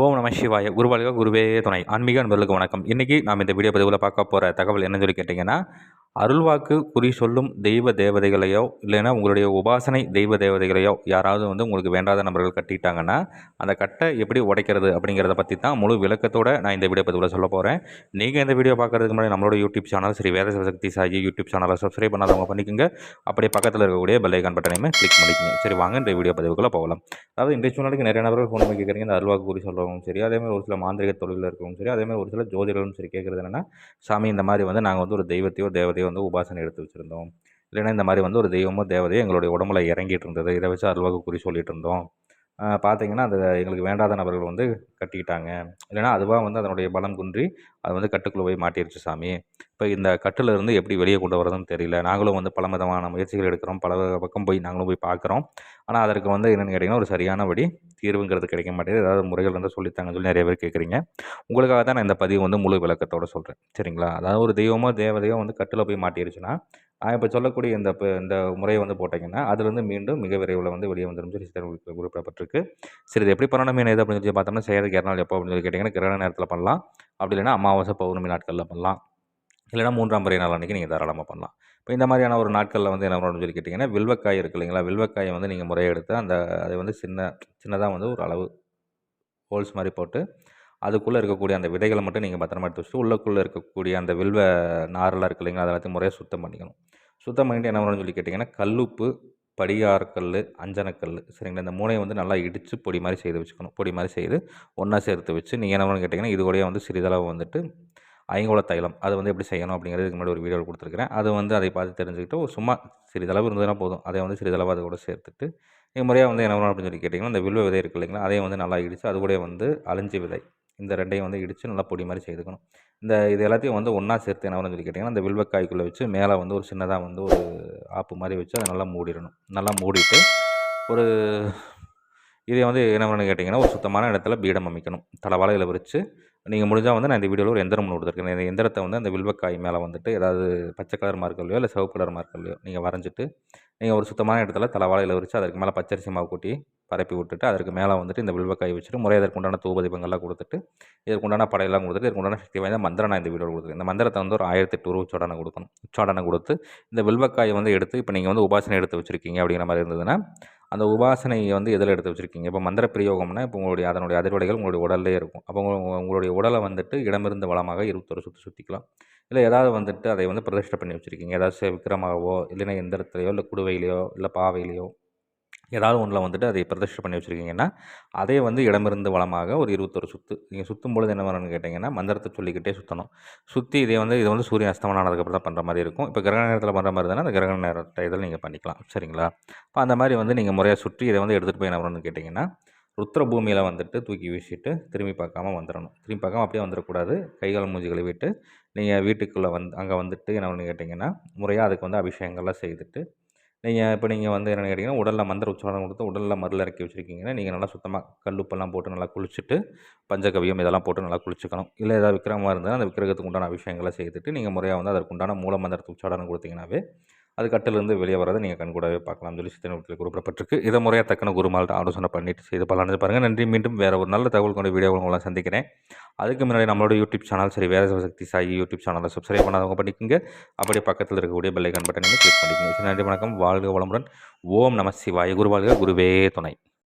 ஓம் நம சிவாய. குருவாளிக குருவே துணை. ஆன்மீக நண்பர்களுக்கு வணக்கம். இன்றைக்கி நாம் இந்த வீடியோ பதிவில் பார்க்க போகிற தகவல் என்னன்னு சொல்லி கேட்டிங்கன்னா அருள்வாக்கு குறி சொல்லும் தெய்வ தேவதைகளையோ இல்லைன்னா உங்களுடைய உபாசனை தெய்வ தேவதைகளையோ யாராவது வந்து உங்களுக்கு வேண்டாத நபர்கள் கட்டிட்டாங்கன்னா அந்த கட்டை எப்படி உடைக்கிறது அப்படிங்கிறத பற்றி தான் முழு விளக்கத்தோடு நான் இந்த வீடியோ பதிவில் சொல்ல போகிறேன் நீங்கள் இந்த வீடியோ பார்க்குறதுக்கு முன்னாடி நம்மளோட YouTube channel Sri Veda Shakti Sai YouTube சேனலை சப்ஸ்கிரைப் பண்ணாதவங்க பண்ணிக்கோங்க. அப்படியே பக்கத்தில் இருக்கக்கூடிய பெல் பட்டனையுமே கிளிக் பண்ணிக்கோங்க. சரி வாங்க இந்த வீடியோ பதிவுக்குள்ளே போகலாம். அதாவது இன்றைய சூழ்நிலைக்கு நிறைய நபர்கள் ஃபோன் பண்ணி கேட்குறீங்க இந்த அருள்வாக்கு குறி இருக்கிறவங்களும் சரி அதேமாதிரி ஒரு சில மாந்திரிக தொழிலில் இருக்கிறவங்க சரி அதேமாதிரி ஒரு சில ஜோதிடர்களும் சரி கேட்குறது என்னென்னா சாமி இந்த மாதிரி வந்து நாங்கள் வந்து ஒரு தெய்வத்தையோ தேவதையோ வந்து உபாசனை எடுத்து வச்சுருந்தோம். இல்லைன்னா இந்த மாதிரி வந்து ஒரு தெய்வமோ தேவதையோ எங்களுடைய உடம்புல இறங்கிட்டு இருந்தது. இதை வச்சு அருள்வாக்கு குறி சொல்லிட்டு இருந்தோம். பார்த்தீங்கன்னா அது எங்களுக்கு வேண்டாத நபர்கள் வந்து கட்டிக்கிட்டாங்க. இல்லைனா அதுவாக வந்து அதனுடைய பலம் குன்றி அது வந்து கட்டுக்குள்ளே போய் மாட்டிருச்சு சாமி. இப்போ இந்த கட்டில் இருந்து எப்படி வெளியே கொண்டு வரதுன்னு தெரியல. நாங்களும் வந்து பல விதமான முயற்சிகள் எடுக்கிறோம். பல பக்கம் போய் நாங்களும் போய் பார்க்குறோம் ஆனால் அதற்கு வந்து என்னென்னு கேட்டிங்கன்னா ஒரு சரியான படி தீர்வுங்கிறது கிடைக்க மாட்டேங்குது. ஏதாவது முறைகள் வந்து சொல்லித்தாங்கன்னு சொல்லி நிறைய பேர் கேட்குறீங்க உங்களுக்காக தான் நான் இந்த பதிவு வந்து முழு விளக்கத்தோடு சொல்கிறேன் சரிங்களா? அதாவது ஒரு தெய்வமோ தேவதையோ வந்து கட்டில் போய் மாட்டிருச்சுன்னா நான் இப்போ சொல்லக்கூடிய இந்த இப்போ இந்த முறையை வந்து போட்டிங்கன்னா அதுலேருந்து மீண்டும் மிக விரைவில் வந்து வெளியே வந்துடும் சொல்லி சித்தர் குறிப்பிடப்பட்டிருக்கு. சரி இது எப்படி பண்ணணும் மீன் எது அப்படின்னு சொல்லி பார்த்தோம்னா செய்யறதுக்கு இரநாள் எப்போ அப்படின்னு சொல்லி கேட்டிங்கன்னா கிரண நேரத்தில் பண்ணலாம். அப்படி இல்லைன்னா அமாவாசை பௌர்ணமி நாட்களில் பண்ணலாம். இல்லைனா மூன்றாம் முறை நாள் அன்றைக்கி நீங்கள் தாராளமாக பண்ணலாம். இப்போ இந்த மாதிரியான ஒரு நாட்களில் வந்து என்ன பண்ணணும்னு சொல்லி கேட்டிங்கன்னா வில்வக்காய் இருக்குது இல்லைங்களா? வில்வக்காயை வந்து நீங்கள் முறையெடுத்து அந்த அதை வந்து சின்ன சின்னதாக வந்து ஒரு அளவு ஹோல்ஸ் மாதிரி போட்டு அதுக்குள்ளே இருக்கக்கூடிய அந்த விதைகளை மட்டும் நீங்கள் பத்திரமா எடுத்து வச்சுட்டு உள்ளக்குள்ளே இருக்கக்கூடிய அந்த வில்வ நாரெல்லாம் இருக்கு இல்லைங்களா அதை எல்லாத்தையும் முறையாக சுத்தம் பண்ணிக்கணும். சுத்தம் பண்ணிட்டு என்ன பண்ணணும்னு சொல்லி கேட்டிங்கன்னா கல்லுப்பு படியார்கல் அஞ்சனக்கல் சரிங்களா? இந்த மூணையை வந்து நல்லா இடித்து பொடி மாதிரி செய்து வச்சுக்கணும். பொடி மாதிரி செய்து ஒன்றா சேர்த்து வச்சு நீங்கள் என்ன பண்ணணும்னு கேட்டிங்கன்னா இது கூடயே வந்து சிறிதளவு வந்துட்டு ஐங்கோல தைலம் அது வந்து எப்படி செய்யணும் அப்படிங்கிறது இதுக்கு முன்னாடி ஒரு வீடியோ கொடுத்துருக்கிறேன். அது வந்து அதை பார்த்து தெரிஞ்சுக்கிட்டு ஒரு சும்மா சிறிதளவு இருந்ததுன்னா போதும். அதை வந்து சிறிதளவு அது கூட சேர்த்துட்டு நீங்கள் முறையாக வந்து என்ன பண்ணணும் அப்படின்னு சொல்லி கேட்டிங்கன்னா இந்த வில்வ விதை இருக்குது இல்லைங்களா அதையும் வந்து நல்லா இடித்து அது கூட வந்து அழிஞ்சி விதை இந்த ரெண்டையும் வந்து இடித்து நல்லா பொடி மாதிரி செய்துக்கணும். இந்த இது எல்லாத்தையும் வந்து ஒன்றா சேர்த்து என்ன சொல்லி கேட்டிங்கன்னா இந்த வில்வக்காய்க்குள்ளே வச்சு மேலே வந்து ஒரு சின்னதாக வந்து ஒரு ஆப்பு மாதிரி வச்சு அதை நல்லா மூடிடணும். நல்லா மூடிட்டு ஒரு இதை வந்து என்ன பண்ணு கேட்டிங்கன்னா ஒரு சுத்தமான இடத்துல பீடம் அமைக்கணும். தலைவாழையில் விரித்து நீங்கள் முடிஞ்சால் வந்து நான் இந்த வீடியோவில் ஒரு எந்திரம் ஒன்று கொடுத்துருக்கேன். இந்த எந்திரத்தை வந்து அந்த வில்வக்காய் மேலே வந்துட்டு ஏதாவது பச்சை கலர் மார்க்கல்லையோ இல்லை சிவப்பு கலர் மார்க்கல்லையோ நீங்கள் வரைஞ்சிட்டு நீங்கள் ஒரு சுத்தமான இடத்துல தலைவாழையில் விரித்து அதற்கு மேலே பச்சரிசி மாவு கூட்டி பரப்பி விட்டுட்டு அதற்கு மேலே வந்துட்டு இந்த வில்வக்காய் வச்சுட்டு முறை அதற்குண்டான தூபதீபங்கள்லாம் கொடுத்துட்டு இதற்குண்டான படையெல்லாம் கொடுத்துட்டு இதற்குண்டான சக்தி வாய்ந்த மந்திரம் நான் இந்த வீடியோவில் கொடுத்துருக்கேன். இந்த மந்திரத்தை வந்து ஒரு ஆயிரத்தி எட்டு ரூபா உச்சாடனை கொடுக்கணும். உச்சாடனை கொடுத்து இந்த வில்வக்காயை வந்து எடுத்து இப்போ நீங்கள் வந்து உபாசனை எடுத்து வச்சுருக்கீங்க அப்படிங்கிற மாதிரி இருந்ததுன்னா அந்த உபாசனையை வந்து எதில் எடுத்து வச்சுருக்கீங்க? இப்போ மந்திர பிரயோகம்னா இப்போ உங்களுடைய அதனுடைய அதிர்வடைகள் உங்களுடைய உடல்லே இருக்கும். அப்போ உங்களுடைய உடலை வந்துட்டு இடமிருந்து வளமாக இருபத்தொரு சுற்றி சுற்றிக்கலாம் இல்லை ஏதாவது வந்துட்டு அதை வந்து பிரதிஷ்டை பண்ணி வச்சுருக்கீங்க. ஏதாச்சும் விக்கிரமாகவோ இல்லைன்னா எந்திரத்துலையோ இல்லை குடுவையிலையோ இல்லை பாவையிலையோ. ஏதாவது ஒன்றில் வந்துட்டு அதை பிரதிஷ்டை பண்ணி வச்சுருக்கீங்கன்னா அதே வந்து இடமிருந்து வளமாக ஒரு இருபத்தொரு சுற்று நீங்கள் சுற்றும் பொழுது என்ன வரணும்னு கேட்டிங்கன்னா மந்திரத்தை சொல்லிக்கிட்டே சுற்றணும் சுற்றி இதே வந்து இது வந்து சூரியன் அஸ்தமனம் ஆனதுக்கப்புறம் தான் பண்ணுற மாதிரி இருக்கும். இப்போ கிரகண நேரத்தில் பண்ணுற மாதிரி தானே அந்த கிரகண நேரத்தை இதில் நீங்கள் பண்ணிக்கலாம். சரிங்களா? இப்போ அந்த மாதிரி வந்து நீங்கள் முறையாக சுற்றி இதை வந்து எடுத்துகிட்டு போய் என்ன வரணும்னு கேட்டிங்கன்னா ருத்ர பூமியில் வந்துட்டு தூக்கி வீசிட்டு திரும்பி பார்க்காம வந்துடணும். திரும்பி பார்க்காம அப்படியே வந்துடக்கூடாது. கைகால் மூஞ்சி விட்டு நீங்கள் வீட்டுக்குள்ளே வந்து அங்கே வந்துட்டு என்ன பண்ணு கேட்டிங்கன்னா முறையாக அதுக்கு வந்து அபிஷேகங்கள்லாம் செய்துட்டு நீங்கள் இப்போ நீங்கள் வந்து என்ன கேட்டிங்கன்னா உடலில் மந்திர உச்சாரணம் கொடுத்து உடலில் மருள் இறக்கி வச்சுருக்கீங்கன்னா நீங்கள் நல்லா சுத்தமாக கல்லுப்பெல்லாம் போட்டு நல்லா குளிச்சுட்டு பஞ்சகவியம் இதெல்லாம் போட்டு நல்லா குளிச்சுக்கணும். இல்லை ஏதாவது விக்கிரமாக இருந்தால் அந்த விக்கிரகத்துக்கு உண்டான விஷயங்களை செய்துட்டு நீங்கள் முறையாக வந்து அதற்கு உண்டான மூல மந்திரத்து உச்சாரணம் கொடுத்தீங்கன்னாவே அது கட்டிலிருந்து வெளியே வரதை நீங்கள் கண்கூடவே பார்க்கலாம். சொல்லி சித்தனத்தில் குறிப்பிடப்பட்டிருக்கு. இதை முறையாக தக்கன குருமால்கிட்ட ஆலோசனை பண்ணிட்டு செய்து பலனது பாருங்கள் நன்றி. மீண்டும் வேறு ஒரு நல்ல தகவல் கொண்ட வீடியோ உங்களை சந்திக்கிறேன். அதுக்கு முன்னாடி நம்மளோட யூடியூப் சேனல் சரி வேறு சக்தி சாயி யூடியூப் சேனலை சப்ஸ்கிரைப் பண்ணாதவங்க பண்ணிக்கோங்க. அப்படியே பக்கத்தில் இருக்கக்கூடிய பெல்லைக்கான் பட்டனை கிளிக் பண்ணிக்கோங்க. நன்றி வணக்கம். வாழ்க வளமுடன். ஓம் நம சிவாய. குருவாழ்க. குருவே துணை.